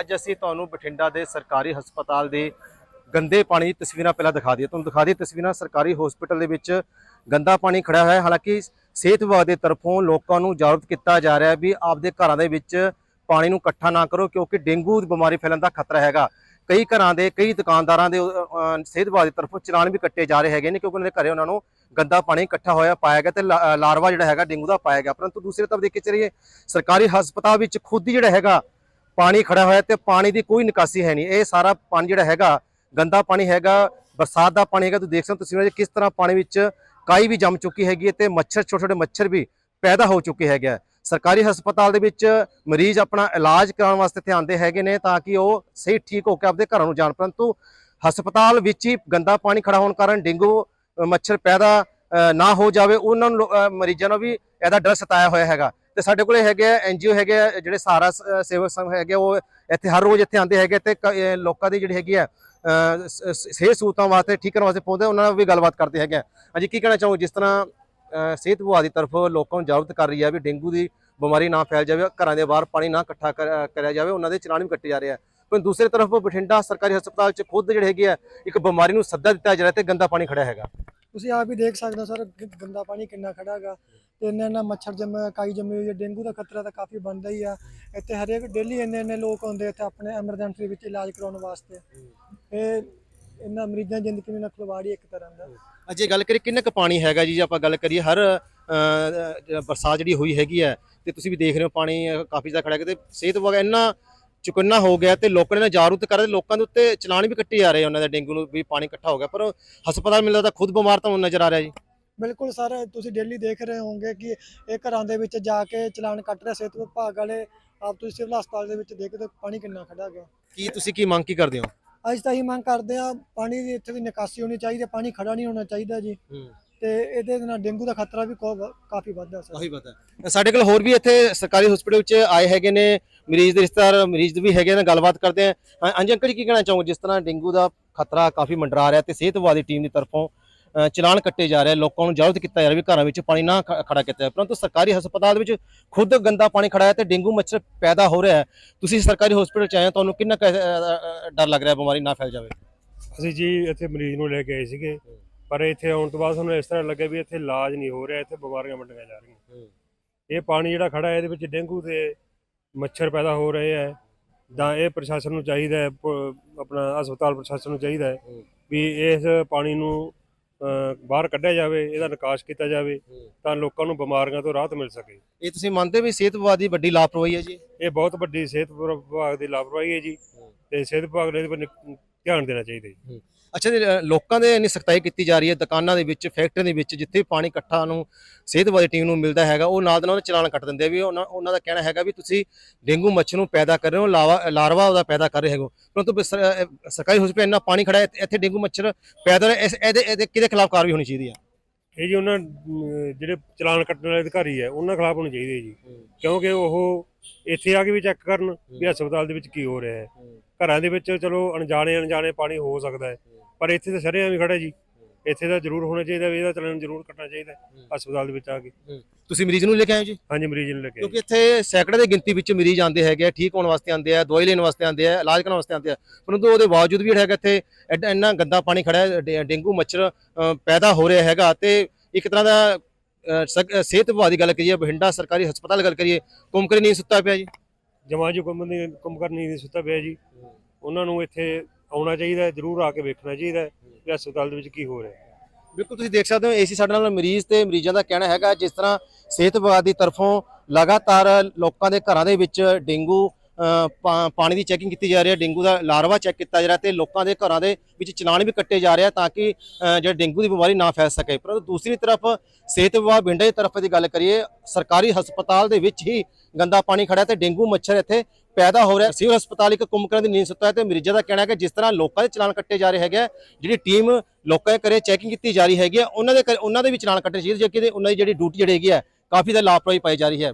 ਅੱਜ ਅਸੀਂ ਤੁਹਾਨੂੰ ਬਠਿੰਡਾ ਦੇ ਸਰਕਾਰੀ ਹਸਪਤਾਲ ਦੇ ਗੰਦੇ ਪਾਣੀ ਦੀ ਤਸਵੀਰਾਂ ਪਹਿਲਾਂ ਦਿਖਾ ਦਈਏ। ਤੁਹਾਨੂੰ ਦਿਖਾ ਦਈਏ ਤਸਵੀਰਾਂ, ਸਰਕਾਰੀ ਹਸਪਤਾਲ ਦੇ ਵਿੱਚ ਗੰਦਾ ਪਾਣੀ ਖੜਿਆ ਹੋਇਆ ਹੈ। ਹਾਲਾਂਕਿ ਸਿਹਤ ਵਿਭਾਗ ਦੇ ਤਰਫੋਂ ਲੋਕਾਂ ਨੂੰ ਜਾਗਰੂਕ ਕੀਤਾ ਜਾ ਰਿਹਾ ਹੈ ਵੀ ਆਪਦੇ ਘਰਾਂ ਦੇ ਵਿੱਚ ਪਾਣੀ ਨੂੰ ਇਕੱਠਾ ਨਾ ਕਰੋ ਕਿਉਂਕਿ ਡੇਂਗੂ ਦੀ ਬਿਮਾਰੀ ਫੈਲਣ ਦਾ ਖਤਰਾ ਹੈਗਾ। ਕਈ ਘਰਾਂ ਦੇ, ਕਈ ਦੁਕਾਨਦਾਰਾਂ ਦੇ ਸਿਹਤ ਵਿਭਾਗ ਦੀ ਤਰਫੋਂ ਚਲਾਨ ਵੀ ਕੱਟੇ ਜਾ ਰਹੇ ਹੈਗੇ ਨੇ ਕਿਉਂਕਿ ਉਹਨਾਂ ਦੇ ਘਰੇ ਉਹਨਾਂ ਨੂੰ ਗੰਦਾ ਪਾਣੀ ਇਕੱਠਾ ਹੋਇਆ ਪਾਇਆ ਗਿਆ ਤੇ ਲਾ- ਲਾਰਵਾ ਜਿਹੜਾ ਹੈਗਾ ਡੇਂਗੂ ਦਾ ਪਾਇਆ ਗਿਆ। ਪਰੰਤੂ ਦੂਸਰੀ ਤਰਫ ਦੇਖੇ ਚਲੀਏ, ਸਰਕਾਰੀ ਹਸਪਤਾਲ ਵਿੱਚ ਖੁਦ ਹੀ ਜਿਹੜਾ ਹੈਗਾ ਪਾਣੀ ਖੜਾ ਹੋਇਆ ਤੇ ਪਾਣੀ ਦੀ ਕੋਈ ਨਿਕਾਸੀ ਹੈ ਨਹੀਂ। ਇਹ ਸਾਰਾ ਪਾਣੀ ਜਿਹੜਾ ਹੈਗਾ, ਗੰਦਾ ਪਾਣੀ ਹੈਗਾ, ਬਰਸਾਤ ਦਾ ਪਾਣੀ ਹੈਗਾ। ਤੁਸੀਂ ਦੇਖ ਸਕਦੇ ਹੋ ਤਸਵੀਰਾਂ 'ਚ ਕਿਸ ਤਰ੍ਹਾਂ ਪਾਣੀ ਵਿੱਚ ਕਾਈ ਵੀ ਜੰਮ ਚੁੱਕੀ ਹੈਗੀ ਹੈ ਤੇ ਮੱਛਰ ਛੋਟੇ ਛੋਟੇ ਮੱਛਰ ਵੀ ਪੈਦਾ ਹੋ ਚੁੱਕੇ ਹੈਗੇ ਆ। ਸਰਕਾਰੀ ਹਸਪਤਾਲ ਦੇ ਵਿੱਚ ਮਰੀਜ਼ ਆਪਣਾ ਇਲਾਜ ਕਰਾਉਣ ਵਾਸਤੇ ਇੱਥੇ ਆਉਂਦੇ ਹੈਗੇ ਨੇ ਤਾਂ ਕਿ ਉਹ ਸਹੀ ਠੀਕ ਹੋ ਕੇ ਆਪਣੇ ਘਰਾਂ ਨੂੰ ਜਾਣ, ਪਰੰਤੂ ਹਸਪਤਾਲ ਵਿੱਚ ਹੀ ਗੰਦਾ ਪਾਣੀ ਖੜਾ ਹੋਣ ਕਾਰਨ ਡੇਂਗੂ ਮੱਛਰ ਪੈਦਾ ਨਾ ਹੋ ਜਾਵੇ, ਉਹਨਾਂ ਨੂੰ ਮਰੀਜ਼ਾਂ ਨੂੰ ਵੀ ਇਹਦਾ ਡਰ ਸਤਾਇਆ ਹੋਇਆ ਹੈਗਾ। ਤੇ ਸਾਡੇ ਕੋਲੇ ਹੈਗੇ ਆ ਐਨਜੀਓ ਹੈਗੇ ਆ, ਜਿਹੜੇ ਸਾਰਾ ਸੇਵਕ ਸੰਘ ਹੈਗੇ ਉਹ ਇੱਥੇ ਹਰ ਰੋਜ਼ ਇੱਥੇ ਆਉਂਦੇ ਹੈਗੇ ਤੇ ਕ- ਲੋਕਾਂ ਦੀ ਜਿਹੜੀ ਹੈਗੀ ਆ ਸਿਹਤ ਸਹੂਲਤਾਂ ਵਾਸਤੇ, ਠੀਕ ਕਰਨ ਵਾਸਤੇ ਪਹੁੰਚਦੇ ਉਹਨਾਂ ਨਾਲ ਵੀ ਗੱਲਬਾਤ ਕਰਦੇ ਹੈਗੇ ਆ। ਹਾਂਜੀ, ਕੀ ਕਹਿਣਾ ਚਾਹੋ ਜਿਸ ਤਰ੍ਹਾਂ ਸਿਹਤ ਵਿਭਾਗ ਦੀ ਤਰਫ ਲੋਕਾਂ ਨੂੰ ਜਾਗਰੂਕ ਕਰ ਰਹੀ ਹੈ ਵੀ ਡੇਂਗੂ ਦੀ ਬਿਮਾਰੀ ਨਾ ਫੈਲ ਜਾਵੇ, ਘਰਾਂ ਦੇ ਬਾਹਰ ਪਾਣੀ ਨਾ ਇਕੱਠਾ ਕਰ- ਕਰਿਆ ਜਾਵੇ, ਉਹਨਾਂ ਦੇ ਚਲਾਨ ਵੀ ਕੱਟੇ ਜਾ ਰਹੇ ਆ। ਪਰ ਦੂਸਰੀ ਤਰਫ ਬਠਿੰਡਾ ਸਰਕਾਰੀ ਹਸਪਤਾਲ 'ਚ ਖੁਦ ਜਿਹੜੇ ਹੈਗੇ ਆ, ਇੱਕ ਬਿਮਾਰੀ ਨੂੰ ਸੱਦਾ ਦਿੱਤਾ ਜਾ ਰਿਹਾ ਤੇ ਗੰਦਾ ਪਾਣੀ ਖੜਾ ਹੈਗਾ। ਤੁਸੀਂ ਆਪ ਹੀ ਦੇਖ ਸਕਦੇ ਹੋ ਸਰ ਗੰਦਾ ਪਾਣੀ ਕਿੰਨਾ ਖੜਾ ਹੈਗਾ। ਤੇ ਇੰਨਾ ਇੰਨਾ ਮੱਛਰ ਜੰਮਿਆ ਕਾਈ ਜੰਮੀ ਹੋਈ ਹੈ ਡੇਂਗੂ ਦਾ ਖਤਰਾ ਤਾਂ ਕਾਫੀ ਬਣਦਾ ਹੀ ਆ। ਇੱਥੇ ਹਰੇਕ ਡੇਲੀ ਇੰਨੇ ਇੰਨੇ ਲੋਕ ਆਉਂਦੇ ਇੱਥੇ ਆਪਣੇ ਐਮਰਜੈਂਸੀ ਵਿੱਚ ਇਲਾਜ ਕਰਾਉਣ ਵਾਸਤੇ। ਇਹ ਇਹਨਾਂ ਮਰੀਜ਼ਾਂ ਦੀ ਜ਼ਿੰਦਗੀ ਨਾਲ ਖਿਲਵਾੜੀ ਇੱਕ ਤਰ੍ਹਾਂ ਦਾ। ਅਜੇ ਗੱਲ ਕਰੀਏ, ਕਿੰਨਾ ਕੁ ਪਾਣੀ ਹੈਗਾ ਜੀ? ਜੇ ਆਪਾਂ ਗੱਲ ਕਰੀਏ, ਹਰ ਬਰਸਾਤ ਜਿਹੜੀ ਹੋਈ ਹੈਗੀ ਹੈ, ਤੇ ਤੁਸੀਂ ਵੀ ਦੇਖ ਰਹੇ ਹੋ ਪਾਣੀ ਕਾਫੀ ਜ਼ਿਆਦਾ ਖੜਾ ਹੈ ਤੇ ਸਿਹਤ ਵਿਭਾਗ ਇੰਨਾ ਚੁਕੰਨਾ ਹੋ ਗਿਆ ਤੇ ਲੋਕਾਂ ਨੇ ਜਾਗਰੂਕ ਕਰ ਰਹੇ ਲੋਕਾਂ ਦੇ ਉੱਤੇ ਚਲਾਨ ਵੀ ਕੱਟੇ ਜਾ ਰਹੇ ਉਹਨਾਂ ਦੇ ਡੇਂਗੂ ਨੂੰ ਵੀ ਪਾਣੀ ਇਕੱਠਾ ਹੋ ਗਿਆ। ਪਰ ਹਸਪਤਾਲ ਮਿਲਦਾ ਤਾਂ ਖੁਦ ਬਿਮਾਰ ਤਾਂ ਨਜ਼ਰ ਆ ਰਿਹਾ ਜੀ। ਬਿਲਕੁਲ ਸਰ ਤੁਸੀਂ ਡੇਲੀ ਦੇਖ ਰਹੇ ਹੋਵੋਗੇ ਕਿ ਇਹ ਘਰਾਂ ਦੇ ਵਿੱਚ ਜਾ ਕੇ ਚਲਾਨ ਕੱਟ ਰਿਹਾ ਸਿਹਤ ਵਿਭਾਗ ਵਾਲੇ ਆਪ ਤੁਸੀਂ ਸਿਵਲ ਹਸਪਤਾਲ ਦੇ ਵਿੱਚ ਦੇਖਦੇ ਪਾਣੀ ਕਿੰਨਾ ਖੜਾ ਹੈਗਾ ਕੀ ਤੁਸੀਂ ਕੀ ਮੰਗ ਕੀ ਕਰਦੇ ਹੋ? ਅੱਜ ਤਾਂ ਹੀ ਮੰਗ ਕਰਦੇ ਆ ਪਾਣੀ ਦੀ ਇੱਥੇ ਦੀ ਨਿਕਾਸੀ ਹੋਣੀ ਚਾਹੀਦੀ ਹੈ ਪਾਣੀ ਖੜਾ ਨਹੀਂ ਹੋਣਾ ਚਾਹੀਦਾ ਜੀ। ਤੇ ਇਹਦੇ ਨਾਲ ਡੇਂਗੂ ਦਾ ਖਤਰਾ ਵੀ ਕਾਫੀ ਵੱਧਦਾ ਸਰ। ਉਹੀ ਪਤਾ ਸਾਡੇ ਕੋਲ ਹੋਰ ਵੀ ਇੱਥੇ ਸਰਕਾਰੀ ਹਸਪੀਟਲ ਵਿੱਚ ਆਏ ਹੈਗੇ ਨੇ ਮਰੀਜ਼ ਦੇ ਰਿਸ਼ਤੇਦਾਰ ਮਰੀਜ਼ ਵੀ ਹੈਗੇ ਨੇ ਗੱਲਬਾਤ ਕਰਦੇ ਆ। ਹਾਂਜੀ ਅੰਕਲ ਜੀ ਕੀ ਕਹਿਣਾ ਚਾਹੋਗੇ? ਜਿਸ ਤਰ੍ਹਾਂ ਡੇਂਗੂ ਦਾ ਖਤਰਾ ਕਾਫੀ ਮੰਡਰਾ ਰਿਹਾ ਤੇ ਸਿਹਤ ਵਿਭਾਗ ਦੀ ਟੀਮ ਦੀ ਤਰਫੋਂ ਚਲਾਨ ਕੱਟੇ ਜਾ ਰਹੇ ਲੋਕਾਂ ਨੂੰ ਜਾਗਰੂਕ ਕੀਤਾ ਜਾ ਰਿਹਾ ਵੀ ਘਰਾਂ ਵਿੱਚ ਪਾਣੀ ਨਾ ਖੜਾ ਕੀਤਾ ਪਰੰਤੂ ਸਰਕਾਰੀ ਹਸਪਤਾਲ ਵਿੱਚ ਖੁਦ ਗੰਦਾ ਪਾਣੀ ਖੜਾ ਹੈ ਤੇ ਡੇਂਗੂ ਮੱਛਰ ਪੈਦਾ ਹੋ ਰਿਹਾ ਹੈ। ਤੁਸੀਂ ਸਰਕਾਰੀ ਹਸਪੀਟਲ ਚ ਆਏ ਤੁਹਾਨੂੰ ਕਿੰਨਾ ਡਰ ਲੱਗ ਰਿਹਾ ਬਿਮਾਰੀ ਨਾ ਫੈਲ ਜਾਵੇ? ਅਸੀਂ ਜੀ ਇੱਥੇ ਮਰੀਜ਼ ਨੂੰ ਲੈ ਕੇ ਆਏ ਸੀਗੇ ਪਰ ਇੱਥੇ ਆਉਣ ਤੋਂ ਬਾਅਦ ਸਾਨੂੰ ਇਸ ਤਰ੍ਹਾਂ ਲੱਗਿਆ ਵੀ ਇੱਥੇ ਇਲਾਜ ਨਹੀਂ ਹੋ ਰਿਹਾ ਇੱਥੇ ਬਿਮਾਰੀਆਂ ਵੰਡੀਆਂ ਜਾ ਰਹੀਆਂ। ਇਹ ਪਾਣੀ ਜਿਹੜਾ ਖੜਾ ਹੈ ਇਹਦੇ ਵਿੱਚ ਡੇਂਗੂ ਤੇ ਮੱਛਰ ਪੈਦਾ ਹੋ ਰਹੇ ਹੈ ਤਾਂ ਇਹ ਪ੍ਰਸ਼ਾਸਨ ਨੂੰ ਚਾਹੀਦਾ ਹੈ ਪ- ਆਪਣਾ ਹਸਪਤਾਲ ਪ੍ਰਸ਼ਾਸਨ ਨੂੰ ਚਾਹੀਦਾ ਹੈ ਵੀ ਇਸ ਪਾਣੀ ਨੂੰ ਅ, ਬਾਹਰ ਕੱਢਿਆ ਜਾਵੇ ਇਹਦਾ ਨਿਕਾਸ ਕੀਤਾ ਜਾਵੇ ਤਾਂ ਲੋਕਾਂ ਨੂੰ ਬਿਮਾਰੀਆਂ ਤੋਂ ਰਾਹਤ ਮਿਲ ਸਕੇ। ਇਹ ਤੁਸੀਂ ਮੰਨਦੇ ਵੀ ਸਿਹਤ ਵਿਭਾਗ ਦੀ ਵੱਡੀ ਲਾਪਰਵਾਹੀ ਹੈ ਜੀ? ਇਹ ਬਹੁਤ ਵੱਡੀ ਸਿਹਤ ਵਿਭਾਗ ਦੀ ਲਾਪਰਵਾਹੀ ਹੈ ਜੀ ਤੇ ਸਿਹਤ ਵਿਭਾਗ ਨੂੰ ਇਹਦੇ ਪਰ ਧਿਆਨ ਦੇਣਾ ਚਾਹੀਦਾ ਜੀ। ਅੱਛਾ ਜੀ ਅ, ਲੋਕਾਂ ਦੇ ਇੰਨੀ ਸਖਤਾਈ ਕੀਤੀ ਜਾ ਰਹੀ ਹੈ ਦੁਕਾਨਾਂ ਦੇ ਵਿੱਚ ਫੈਕਟਰੀਆਂ ਦੇ ਵਿੱਚ ਜਿੱਥੇ ਵੀ ਪਾਣੀ ਇਕੱਠਾ ਨੂੰ ਸਿਹਤ ਵਾਲੀ ਟੀਮ ਨੂੰ ਮਿਲਦਾ ਹੈਗਾ ਉਹ ਨਾਲ ਦੇ ਨਾਲ ਚਲਾਨ ਕੱਟ ਦਿੰਦੇ ਆ ਵੀ ਉਹਨਾਂ ਉਹਨਾਂ ਦਾ ਕਹਿਣਾ ਹੈਗਾ ਵੀ ਤੁਸੀਂ ਡੇਂਗੂ ਮੱਛਰ ਨੂੰ ਪੈਦਾ ਕਰ ਰਹੇ ਹੋ ਲਾਵਾ ਲਾਰਵਾ ਉਹਦਾ ਪੈਦਾ ਕਰ ਰਹੇ ਹੋ। ਪਰੰਤੂ ਵੀ ਸਰ- ਅ, ਸਰਕਾਰੀ ਹਸਪਤਾਲ ਇੰਨਾ ਪਾਣੀ ਖੜਾ ਹੈ ਇੱਥੇ- ਇੱਥੇ ਡੇਂਗੂ ਮੱਛਰ ਪੈਦਾ ਹੋ ਰਿਹਾ ਇਸ ਇਹਦੇ ਇਹਦੇ ਕਿਹਦੇ ਖਿਲਾਫ ਕਾਰਵਾਈ ਹੋਣੀ ਚਾਹੀਦੀ ਹੈ? ਇਹ ਜੀ ਉਹਨਾਂ ਅਮ, ਜਿਹੜੇ ਚਲਾਨ ਕੱਟਣ ਵਾਲੇ ਅਧਿਕਾਰੀ ਹੈ ਉਹਨਾਂ ਖਿਲਾਫ ਹੋਣੀ ਚਾਹੀਦੀ ਹੈ। ਜੀ ਕਿਉਂਕਿ ਉਹ ਇੱਥੇ ਆ ਕੇ ਵੀ ਚੈੱਕ ਕਰਨ ਵੀ ਹਸਪਤਾਲ ਦੇ ਵਿੱਚ ਕੀ ਹੋ ਰਿਹਾ ਹੈ। ਘਰਾਂ ਦੇ ਵਿੱਚ ਚਲੋ ਅਣਜਾਣੇ ਅਣਜਾਣੇ ਪਾਣੀ ਹੋ ਸਕਦਾ ਹੈ ਪਰ ਇੱਥੇ ਤਾਂ ਸ਼ਰੇਆਮ ਵੀ ਖੜਾ ਜੀ। ਇੱਥੇ ਤਾਂ ਜ਼ਰੂਰ ਹੋਣਾ ਚਾਹੀਦਾ ਵੀ ਇਹਦਾ ਚਲਾਨ ਜ਼ਰੂਰ ਕੱਟਣਾ ਚਾਹੀਦਾ ਹਸਪਤਾਲ ਦੇ ਵਿੱਚ ਆ ਕੇ। ਤੁਸੀਂ ਮਰੀਜ਼ ਨੂੰ ਲੈ ਕੇ ਆਏ ਹੋ ਜੀ? ਹਾਂਜੀ ਮਰੀਜ਼ ਨੂੰ ਲੈ ਕੇ ਕਿਉਂਕਿ ਇੱਥੇ ਸੈਂਕੜੇ ਦੀ ਗਿਣਤੀ ਵਿੱਚ ਮਰੀਜ਼ ਆਉਂਦੇ ਹੈਗੇ ਆ ਠੀਕ ਹੋਣ ਵਾਸਤੇ ਆਉਂਦੇ ਆ ਦਵਾਈ ਲੈਣ ਵਾਸਤੇ ਆਉਂਦੇ ਆ ਇਲਾਜ ਕਰਾਉਣ ਵਾਸਤੇ ਆਉਂਦੇ ਆ। ਪਰੰਤੂ ਉਹਦੇ ਬਾਵਜੂਦ ਵੀ ਜਿਹੜਾ ਹੈਗਾ ਇੱਥੇ ਐਡਾ ਇੰਨਾ ਗੰਦਾ ਪਾਣੀ ਖੜਾ ਹੈ ਡੇ- ਡੇਂਗੂ ਮੱਛਰ ਅ, ਪੈਦਾ ਹੋ ਰਿਹਾ ਹੈਗਾ ਤੇ ਇੱਕ ਤਰ੍ਹਾਂ ਦਾ ਅ, ਸਿਹਤ ਵਿਭਾਗ ਦੀ ਗੱਲ ਕਰੀਏ ਬਠਿੰਡਾ ਸਰਕਾਰੀ ਹਸਪਤਾਲ ਦੀ ਗੱਲ ਕਰੀਏ ਕੁੰਮਕਰੇ ਨਹੀਂ ਸੁੱਤਾ ਪਿਆ ਜੀ। ਜਮਾਜੂ ਕੰਮ ਦੀ ਕੰਮ ਕਰਨੀ ਦੀ ਸੁੱਤਾ ਪਿਆ ਜੀ। ਉਹਨਾਂ ਨੂੰ ਇੱਥੇ ਆਉਣਾ ਚਾਹੀਦਾ ਜ਼ਰੂਰ ਆ ਕੇ ਵੇਖਣਾ ਚਾਹੀਦਾ ਹੈ ਕਿ ਹਸਪਤਾਲ ਦੇ ਵਿੱਚ ਕੀ ਹੋ ਰਿਹਾ ਹੈ। ਬਿਲਕੁਲ, ਤੁਸੀਂ ਦੇਖ ਸਕਦੇ ਹੋ, ਏਸੀ ਸਾਡੇ ਨਾਲ ਮਰੀਜ਼ ਤੇ ਮਰੀਜ਼ਾਂ ਦਾ ਕਹਿਣਾ ਹੈਗਾ, ਜਿਸ ਤਰ੍ਹਾਂ ਸਿਹਤ ਵਿਭਾਗ ਦੀ ਤਰਫੋਂ ਲਗਾਤਾਰ ਲੋਕਾਂ ਦੇ ਘਰਾਂ ਦੇ ਵਿੱਚ ਡੇਂਗੂ ਪਾਣੀ ਦੀ ਚੈਕਿੰਗ ਕੀਤੀ ਜਾ ਰਹੀ ਹੈ ਡੇਂਗੂ ਦਾ ਲਾਰਵਾ ਚੈੱਕ ਕੀਤਾ ਜਾ ਰਿਹਾ ਤੇ ਲੋਕਾਂ ਦੇ ਘਰਾਂ ਦੇ ਵਿੱਚ ਚਲਾਨ ਵੀ ਕੱਟੇ ਜਾ ਰਿਹਾ ਤਾਂ ਕਿ ਅ, ਜਿਹੜਾ ਡੇਂਗੂ ਦੀ ਬਿਮਾਰੀ ਨਾ ਫੈਲ ਸਕੇ। ਪਰ ਦੂਸਰੀ ਤਰਫ ਸਿਹਤ ਵਿਭਾਗ ਬਿੰਡੇ ਦੀ ਤਰਫ ਦੀ ਗੱਲ ਕਰੀਏ ਸਰਕਾਰੀ ਹਸਪਤਾਲ ਦੇ ਵਿੱਚ ਹੀ ਗੰਦਾ ਪਾਣੀ ਖੜਾ ਤੇ ਡੇਂਗੂ ਮੱਛਰ ਇੱਥੇ ਪੈਦਾ ਹੋ ਰਿਹਾ ਸਿਵਲ ਹਸਪਤਾਲ ਇੱਕ ਕੁੰਮਕਰਨ ਦੀ ਨੀਂਦ ਸੁੱਤਾ ਹੈ ਤੇ ਮਰੀਜ਼ਾਂ ਦਾ ਕਹਿਣਾ ਹੈ ਕਿ ਜਿਸ ਤਰ੍ਹਾਂ ਲੋਕਾਂ ਦੇ ਚਲਾਨ ਕੱਟੇ ਜਾ ਰਹੇ ਹੈਗੇ ਆ, ਜਿਹੜੀ ਟੀਮ ਲੋਕਾਂ ਦੇ ਘਰੇ ਚੈਕਿੰਗ ਕੀਤੀ ਜਾ ਰਹੀ ਹੈਗੀ ਆ, ਉਹਨਾਂ ਦੇ ਘਰੇ- ਉਹਨਾਂ ਦੇ ਵੀ ਚਲਾਨ ਕੱਟੇ ਚਾਹੀਦੇ ਜੇ ਕਿ ਉਹਨਾਂ ਦੀ ਜਿਹੜੀ ਡਿਊਟੀ ਜਿਹੜੀ ਹੈਗੀ ਹੈ ਕਾਫੀ ਦਾ ਲਾਪਰਵਾਹੀ ਪਾਈ ਜਾ ਰਹੀ ਹੈ।